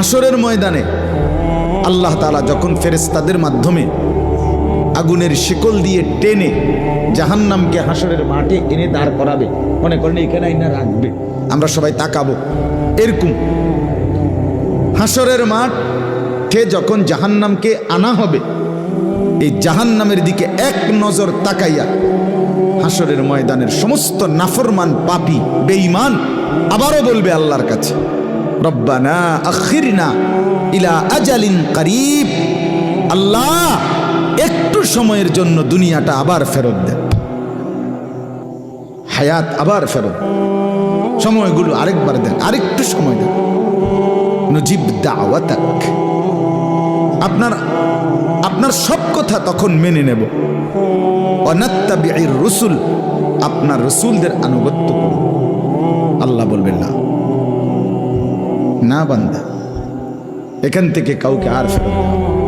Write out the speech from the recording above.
হাসরের ময়দানে আল্লাহ তালা যখন ফেরেস্তাদের মাধ্যমে আগুনের শিকল দিয়ে টেনে জাহান্নামকে হাসরের মাঠে এনে দাঁড় করাবে, মনে করেন এখানে আইনা রাখবে, আমরা সবাই তাকাবো, এরকম হাসরের মাঠে যখন জাহান্নামকে আনা হবে, এই জাহান্নামের দিকে এক নজর তাকাইয়া হাসরের ময়দানের সমস্ত নাফরমান পাপি, বেঈমান আবারও বলবে আল্লাহর কাছে রব্বানা আখিরনা ইলা আজালিন করিব। আল্লাহ, একটু সময়ের জন্য দুনিয়াটা আবার ফেরত দেন হায়াত আবার ফেরত সময়গুলো আরেকবার দেন আরেকটু সময় দেন নজিব দাওয়াতাক। আপনার আপনার সব কথা তখন মেনে নেব। অনাত্তাবির রসুল, আপনার রসুলদের আনুগত্য করুন। আল্লাহ বলবেন, না। না বান্দা এখান থেকে কাউকে আর ফেরত দেওয়া হবে না।